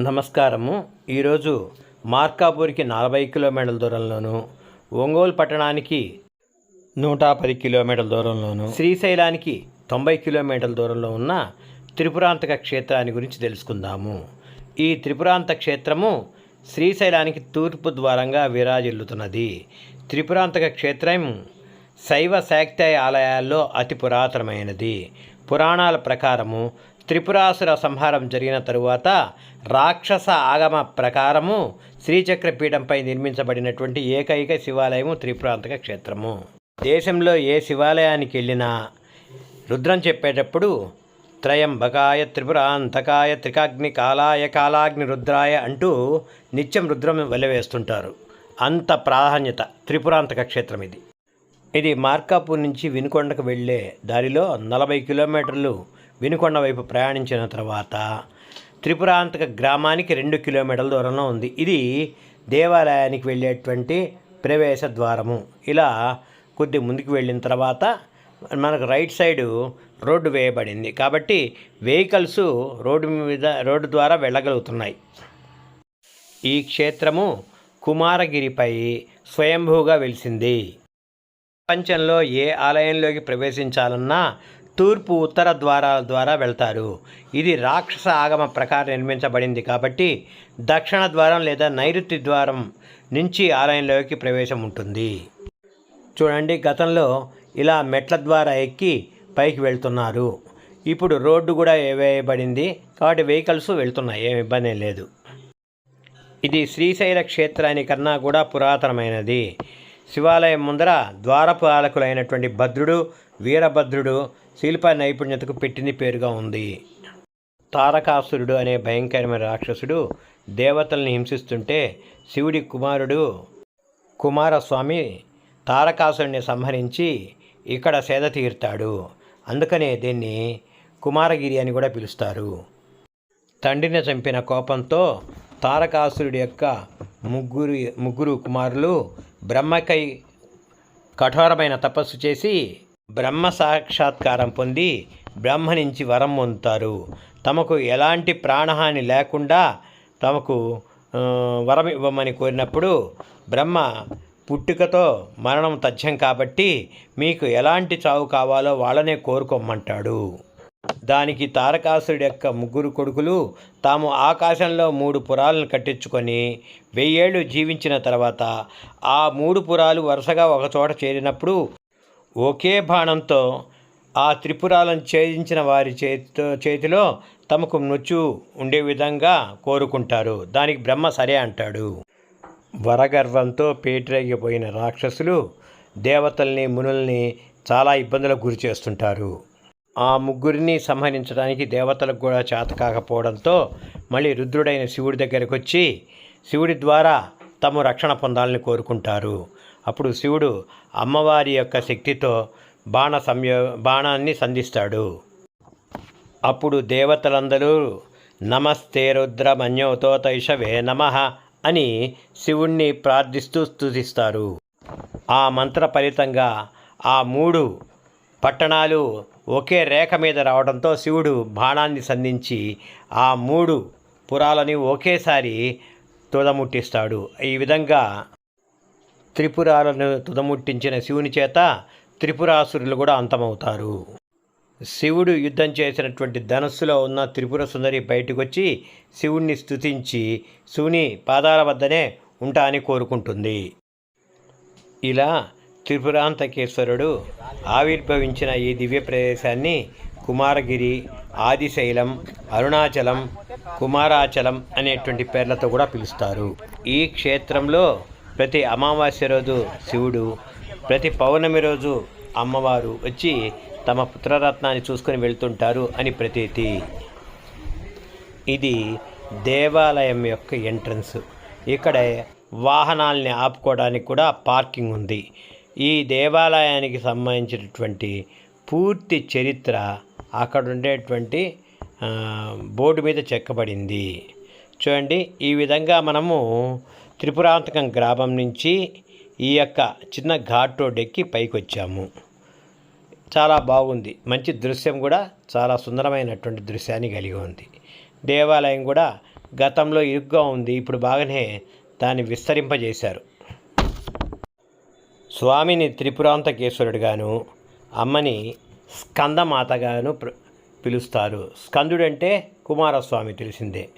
నమస్కారము. ఈరోజు మార్కాపూర్కి నలభై కిలోమీటర్ల దూరంలోను ఒంగోలు పట్టణానికి నూట పది కిలోమీటర్ల దూరంలోను శ్రీశైలానికి తొంభై కిలోమీటర్ల దూరంలో ఉన్న త్రిపురాంతక క్షేత్రాన్ని గురించి తెలుసుకుందాము. ఈ త్రిపురాంత క్షేత్రము శ్రీశైలానికి తూర్పు ద్వారంగా విరాజిల్లుతున్నది. త్రిపురాంతక క్షేత్రం శైవ శాక్తేయ ఆలయాల్లో అతి పురాతనమైనది. పురాణాల ప్రకారము త్రిపురాసుర సంహారం జరిగిన తరువాత రాక్షస ఆగమ ప్రకారము శ్రీచక్ర పీఠంపై నిర్మించబడినటువంటి ఏకైక శివాలయము త్రిపురాంతక క్షేత్రము. దేశంలో ఏ శివాలయానికి వెళ్ళినా రుద్రం చెప్పేటప్పుడు త్రయంబకాయ త్రిపురాంతకాయ త్రికాగ్ని కాలాయ కాలాగ్ని రుద్రాయ అంటూ నిత్యం రుద్రం వెలవేస్తుంటారు అంత ప్రాధాన్యత త్రిపురాంతక క్షేత్రం ఇది. ఇది మార్కాపూర్ నుంచి వినుకొండకు వెళ్ళే దారిలో నలభై కిలోమీటర్లు వినుకొండ వైపు ప్రయాణించిన తర్వాత త్రిపురాంతక గ్రామానికి రెండు కిలోమీటర్ల దూరంలో ఉంది. ఇది దేవాలయానికి వెళ్ళేటువంటి ప్రవేశ ద్వారము. ఇలా కొద్ది ముందుకు వెళ్ళిన తర్వాత మనకు రైట్ సైడు రోడ్డు వేయబడింది. కాబట్టి వెహికల్స్ రోడ్డు మీద రోడ్డు ద్వారా వెళ్ళగలుగుతున్నాయి. ఈ క్షేత్రము కుమారగిరిపై స్వయంభూగా వెలిసింది. ప్రపంచంలో ఏ ఆలయంలోకి ప్రవేశించాలన్నా తూర్పు ఉత్తర ద్వారాల ద్వారా వెళ్తారు. ఇది రాక్షస ఆగమ ప్రకారం నిర్మించబడింది కాబట్టి దక్షిణ ద్వారం లేదా నైరుతి ద్వారం నుంచి ఆలయంలోకి ప్రవేశం ఉంటుంది. చూడండి గతంలో ఇలా మెట్ల ద్వారా ఎక్కి పైకి వెళ్తున్నారు. ఇప్పుడు రోడ్డు కూడా వేయబడింది కాబట్టి వెహికల్స్ వెళ్తున్నాయి ఏమి ఇబ్బంది లేదు. ఇది శ్రీశైల క్షేత్రానికన్నా కూడా పురాతనమైనది. శివాలయం ముందర ద్వారపాలకులైనటువంటి భద్రుడు వీరభద్రుడు శిల్ప నైపుణ్యతకు పెట్టింది పేరుగా ఉంది. తారకాసురుడు అనే భయంకరమైన రాక్షసుడు దేవతల్ని హింసిస్తుంటే శివుడి కుమారుడు కుమారస్వామి తారకాసురుడిని సంహరించి ఇక్కడ సేద తీరుతాడు. అందుకనే దీన్ని కుమారగిరి అని కూడా పిలుస్తారు. తండ్రిని చంపిన కోపంతో తారకాసురుడి యొక్క ముగ్గురు ముగ్గురు కుమారులు బ్రహ్మకై కఠోరమైన తపస్సు చేసి బ్రహ్మ సాక్షాత్కారం పొంది బ్రహ్మ నుంచి వరం పొందుతారు. తమకు ఎలాంటి ప్రాణహాని లేకుండా తమకు వరం ఇవ్వమని కోరినప్పుడు బ్రహ్మ పుట్టుకతో మరణం తథ్యం కాబట్టి మీకు ఎలాంటి చావు కావాలో వాళ్ళనే కోరుకోమంటాడు. దానికి తారకాసురుడి యొక్క ముగ్గురు కొడుకులు తాము ఆకాశంలో మూడు పురాలను కట్టించుకొని వెయ్యేళ్ళు జీవించిన తర్వాత ఆ మూడు పురాలు వరుసగా ఒకచోట చేరినప్పుడు ఒకే బాణంతో ఆ త్రిపురాలను ఛేదించిన వారి చేతితో చేతిలో తమకు నొచ్చు ఉండే విధంగా కోరుకుంటారు. దానికి బ్రహ్మ సరే అంటాడు. వరగర్వంతో పేటరేగిపోయిన రాక్షసులు దేవతల్ని మునుల్ని చాలా ఇబ్బందులకు గురి చేస్తుంటారు. ఆ ముగ్గురిని సంహరించడానికి దేవతలకు కూడా చేత కాకపోవడంతో మళ్ళీ రుద్రుడైన శివుడి దగ్గరకు వచ్చి శివుడి ద్వారా తమ రక్షణ పొందాలని కోరుకుంటారు. అప్పుడు శివుడు అమ్మవారి యొక్క శక్తితో బాణ సంయో బాణాన్ని సంధిస్తాడు. అప్పుడు దేవతలందరూ నమస్తే రుద్ర మన్యోతో తైషవే నమ అని శివుణ్ణి ప్రార్థిస్తూ స్థుతిస్తారు ఆ మంత్ర ఫలితంగా ఆ మూడు పట్టణాలు ఒకే రేఖ మీద రావడంతో శివుడు బాణాన్ని సంధించి ఆ మూడు పురాలని ఒకేసారి తుదముట్టిస్తాడు. ఈ విధంగా త్రిపురాలను తుదముట్టించిన శివుని చేత త్రిపురాసురులు కూడా అంతమవుతారు. శివుడు యుద్ధం చేసినటువంటి ధనస్సులో ఉన్న త్రిపుర సుందరి బయటకు వచ్చి శివుణ్ణి స్తుతించి శివుని పాదాల వద్దనే ఉంటా అని కోరుకుంటుంది. ఇలా త్రిపురాంతకేశ్వరుడు ఆవిర్భవించిన ఈ దివ్య ప్రదేశాన్ని కుమారగిరి ఆదిశైలం అరుణాచలం కుమారాచలం అనేటువంటి పేర్లతో కూడా పిలుస్తారు. ఈ క్షేత్రంలో ప్రతి అమావాస్య రోజు శివుడు ప్రతి పౌర్ణమి రోజు అమ్మవారు వచ్చి తమ పుత్రరత్నాన్ని చూసుకొని వెళ్తుంటారు అని ప్రతీతి. ఇది దేవాలయం యొక్క ఎంట్రన్స్. ఇక్కడ వాహనాల్ని ఆపుకోవడానికి కూడా పార్కింగ్ ఉంది. ఈ దేవాలయానికి సంబంధించినటువంటి పూర్తి చరిత్ర అక్కడ ఉండేటువంటి బోర్డు మీద చెక్కబడింది. చూడండి ఈ విధంగా మనము త్రిపురాంతకం గ్రామం నుంచి ఈ యొక్క చిన్న ఘాట్ రోడ్ ఎక్కి పైకి వచ్చాము చాలా బాగుంది. మంచి దృశ్యం కూడా చాలా సుందరమైనటువంటి దృశ్యాన్ని కలిగి ఉంది. దేవాలయం కూడా గతంలో ఇరుగ్గా ఉంది. ఇప్పుడు బాగానే దాన్ని విస్తరింపజేశారు. స్వామిని త్రిపురాంతకేశ్వరుడుగాను అమ్మని స్కందమాతగాను పిలుస్తారు. స్కందుడంటే కుమారస్వామి తెలిసిందే.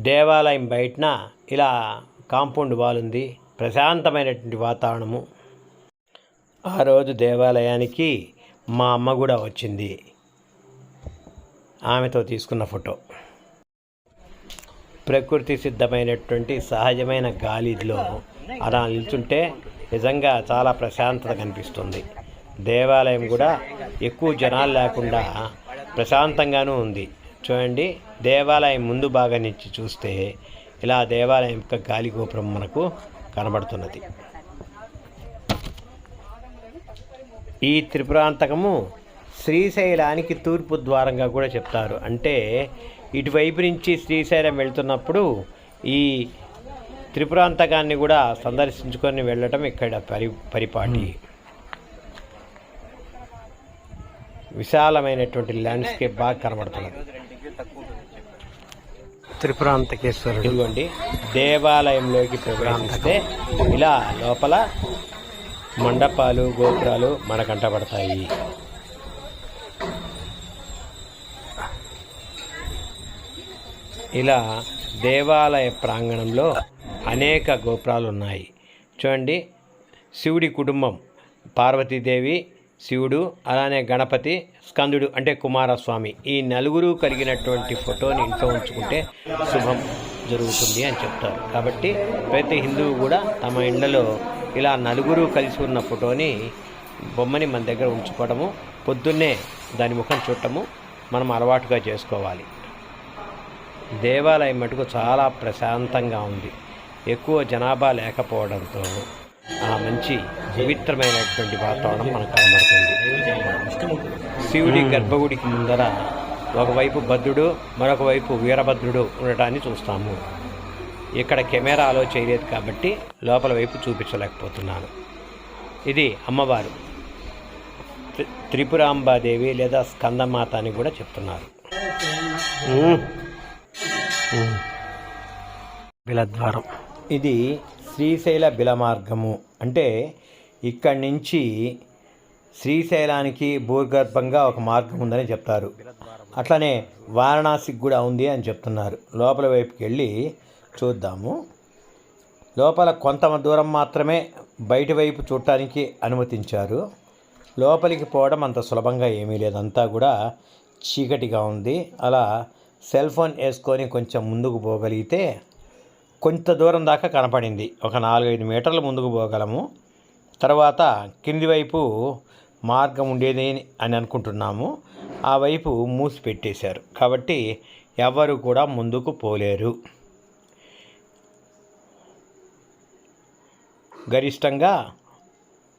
దేవాలయం బయటన ఇలా కాంపౌండ్ వాల్ ఉంది. ప్రశాంతమైనటువంటి వాతావరణము. ఆ రోజు దేవాలయానికి మా అమ్మ కూడా వచ్చింది. ఆమెతో తీసుకున్న ఫోటో. ప్రకృతి సిద్ధమైనటువంటి సహజమైన గాలిలో అలా నిల్చుంటే నిజంగా చాలా ప్రశాంతత కనిపిస్తుంది. దేవాలయం కూడా ఎక్కువ జనాలు లేకుండా ప్రశాంతంగానూ ఉంది. చూడండి దేవాలయం ముందు భాగం నుంచి చూస్తే ఇలా దేవాలయం యొక్క గాలి గోపురం మనకు కనబడుతున్నది. ఈ త్రిపురాంతకము శ్రీశైలానికి తూర్పు ద్వారంగా కూడా చెప్తారు. అంటే ఇటువైపు నుంచి శ్రీశైలం వెళ్తున్నప్పుడు ఈ త్రిపురాంతకాన్ని కూడా సందర్శించుకొని వెళ్ళటం ఇక్కడ పరి పరిపాటి. విశాలమైనటువంటి ల్యాండ్స్కేప్ బాగా కనబడుతున్నది. త్రిపురాంతకేశ్వరుడు. ఇదిగోండి దేవాలయంలోకి ప్రవేశిస్తే ఇలా లోపల మండపాలు గోపురాలు మనకు కంటపడతాయి ఇలా దేవాలయ ప్రాంగణంలో అనేక గోపురాలు ఉన్నాయి చూడండి శివుడి కుటుంబం పార్వతీదేవి శివుడు అలానే గణపతి స్కందుడు అంటే కుమారస్వామి. ఈ నలుగురు కలిగినటువంటి ఫోటోని ఇంట్లో ఉంచుకుంటే శుభం జరుగుతుంది అని చెప్తారు. కాబట్టి ప్రతి హిందువు కూడా తమ ఇండ్లలో ఇలా నలుగురు కలిసి ఉన్న ఫోటోని బొమ్మని మన దగ్గర ఉంచుకోవడము పొద్దున్నే దాని ముఖం చూడటము మనం అలవాటుగా చేసుకోవాలి. దేవాలయం మటుకు చాలా ప్రశాంతంగా ఉంది. ఎక్కువ జనాభా లేకపోవడంతో ఆ మంచి పవిత్రమైనటువంటి వాతావరణం మనకు కనబడుతుంది. శివుడి గర్భగుడికి ముందర ఒకవైపు భద్రుడు మరొక వైపు వీరభద్రుడు ఉండటాన్ని చూస్తాము. ఇక్కడ కెమెరా అలో చేయలేదు కాబట్టి లోపల వైపు చూపించలేకపోతున్నాను. ఇది అమ్మవారు. త్రి- త్రిపురాంబాదేవి లేదా స్కందమాత అని కూడా చెప్తున్నారు. బిలద్వారం. ఇది శ్రీశైల బిల మార్గము అంటే ఇక్కడి నుంచి శ్రీశైలానికి భూగర్భంగా ఒక మార్గం ఉందని చెప్తారు. అట్లనే వారణాసికి కూడా ఉంది అని చెప్తున్నారు. లోపల వైపుకి వెళ్ళి చూద్దాము. లోపల కొంత దూరం మాత్రమే బయటి వైపు చూడటానికి అనుమతించారు. లోపలికి పోవడం అంత సులభంగా ఏమీ లేదు. అంతా కూడా చీకటిగా ఉంది. అలా సెల్ ఫోన్ వేసుకొని కొంచెం ముందుకు పోగలిగితే కొంత దూరం దాకా కనపడింది. ఒక నాలుగైదు మీటర్లు ముందుకు పోగలము. తర్వాత కింది వైపు మార్గం ఉండేది అని అనుకుంటున్నాము. ఆ వైపు మూసి పెట్టేశారు కాబట్టి ఎవరు కూడా ముందుకు పోలేరు. గరిష్టంగా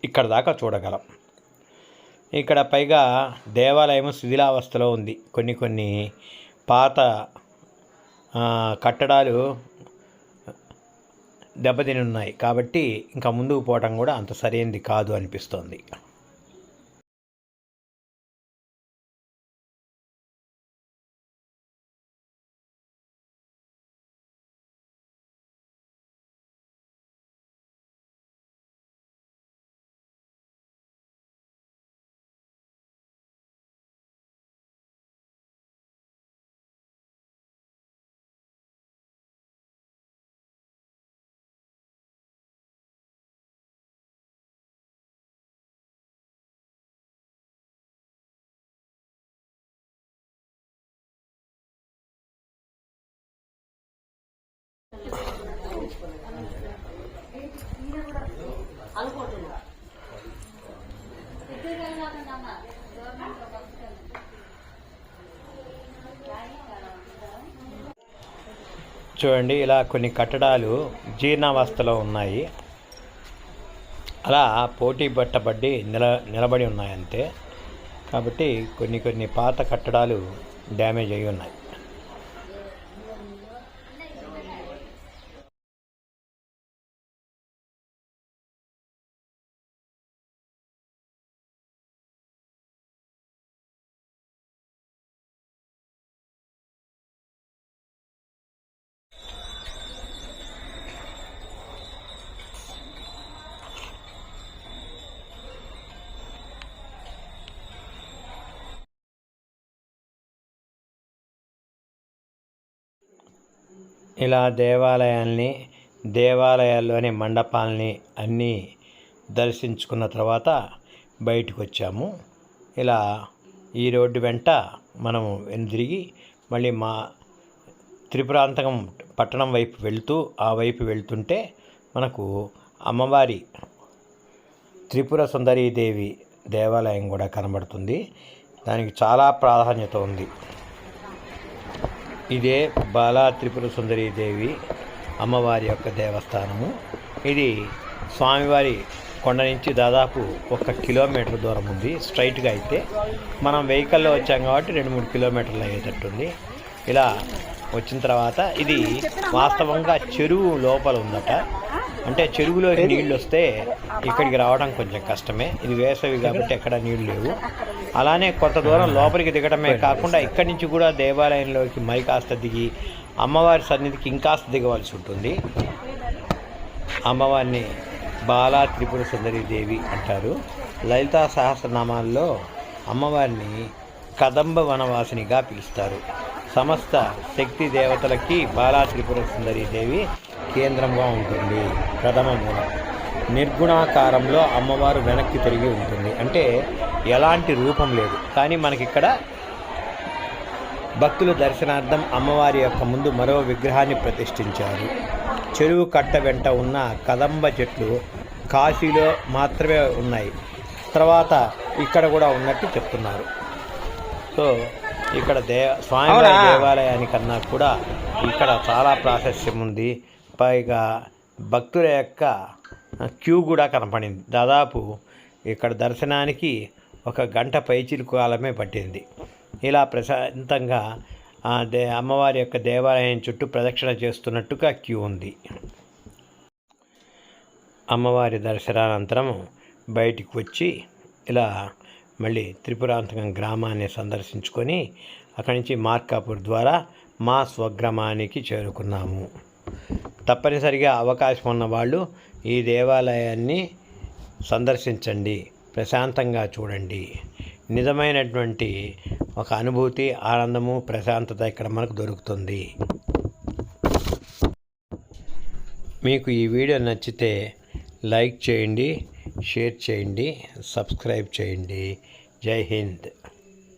ఇక్కడ దాకా చూడగలం. ఇక్కడ పైగా దేవాలయం శిథిలావస్థలో ఉంది. కొన్ని కొన్ని పాత కట్టడాలు దెబ్బతిని ఉన్నాయి కాబట్టి ఇంకా ముందుకు పోవటం కూడా అంత సరైనది కాదు అనిపిస్తోంది. చూడండి ఇలా కొన్ని కట్టడాలు జీర్ణావస్థలో ఉన్నాయి. అలా పోటీ పట్టబడి నిల నిలబడి ఉన్నాయి అంతే కాబట్టి కొన్ని కొన్ని పాత కట్టడాలు డ్యామేజ్ అయి ఉన్నాయి. ఇలా దేవాలయాల్ని దేవాలయాల్లోని మండపాల్ని అన్నీ దర్శించుకున్న తర్వాత బయటకు వచ్చాము ఇలా ఈ రోడ్డు వెంట మనము వెనుదిరిగి మళ్ళీ మా త్రిపురాంతకం పట్టణం వైపు వెళ్తూ ఆ వైపు వెళ్తుంటే మనకు అమ్మవారి త్రిపుర సుందరీదేవి దేవాలయం కూడా కనబడుతుంది. దానికి చాలా ప్రాధాన్యత ఉంది. ఇదే బాలా త్రిపుర సుందరీదేవి అమ్మవారి యొక్క దేవస్థానము. ఇది స్వామివారి కొండ నుంచి దాదాపు ఒక కిలోమీటర్ దూరం ఉంది. స్ట్రైట్గా అయితే మనం వెహికల్లో వచ్చాం కాబట్టి రెండు మూడు కిలోమీటర్లు అయ్యేటట్టుంది. ఇలా వచ్చిన తర్వాత ఇది వాస్తవంగా చెరువు లోపల ఉందట. అంటే చెరువులోకి నీళ్ళు వస్తే ఇక్కడికి రావడం కొంచెం కష్టమే. ఇది వేసవి కాబట్టి ఎక్కడ నీళ్ళు లేవు. అలానే కొంత దూరం లోపలికి దిగడమే కాకుండా ఇక్కడి నుంచి కూడా దేవాలయంలోకి మరి కాస్త దిగి అమ్మవారి సన్నిధికి ఇంకాస్త దిగవలసి ఉంటుంది. అమ్మవారిని బాలా త్రిపుర సుందరి దేవి అంటారు. లలితా సహస్రనామాల్లో అమ్మవారిని కదంబ వనవాసినిగా పిలుస్తారు. సమస్త శక్తి దేవతలకి బాలా త్రిపుర సుందరి దేవి కేంద్రంగా ఉంటుంది. ప్రథమ మూలం. నిర్గుణాకారంలో అమ్మవారు వెనక్కి తిరిగి ఉంటుంది. అంటే ఎలాంటి రూపం లేదు. కానీ మనకిక్కడ భక్తుల దర్శనార్థం అమ్మవారి యొక్క ముందు మరో విగ్రహాన్ని ప్రతిష్ఠించారు. చెరువు కట్ట వెంట ఉన్న కదంబ చెట్లు కాశీలో మాత్రమే ఉన్నాయి. తర్వాత ఇక్కడ కూడా ఉన్నట్టు చెప్తున్నారు. సో ఇక్కడ దే స్వామివారి దేవాలయానికన్నా కూడా ఇక్కడ చాలా ప్రాశస్యం ఉంది. పైగా భక్తుల యొక్క క్యూ కూడా కనపడింది. దాదాపు ఇక్కడ దర్శనానికి ఒక గంట పైచిలుకు కాలమే పట్టింది. ఇలా ప్రశాంతంగా ఆ దే అమ్మవారి యొక్క దేవాలయం చుట్టూ ప్రదక్షిణ చేస్తున్నట్టుగా క్యూ ఉంది. అమ్మవారి దర్శనానంతరం బయటికి వచ్చి ఇలా మళ్ళీ త్రిపురాంతకం గ్రామాన్ని సందర్శించుకొని అక్కడి నుంచి మార్కాపూర్ ద్వారా మా స్వగ్రామానికి చేరుకున్నాము. తప్పనిసరిగా అవకాశం ఉన్న వాళ్ళు ఈ దేవాలయాన్ని సందర్శించండి ప్రశాంతంగా చూడండి. నిజమైనటువంటి ఒక అనుభూతి ఆనందము ప్రశాంతత ఇక్కడ మనకు దొరుకుతుంది. మీకు ఈ వీడియో నచ్చితే లైక్ చేయండి షేర్ చేయండి సబ్స్క్రైబ్ చేయండి. జై హింద్.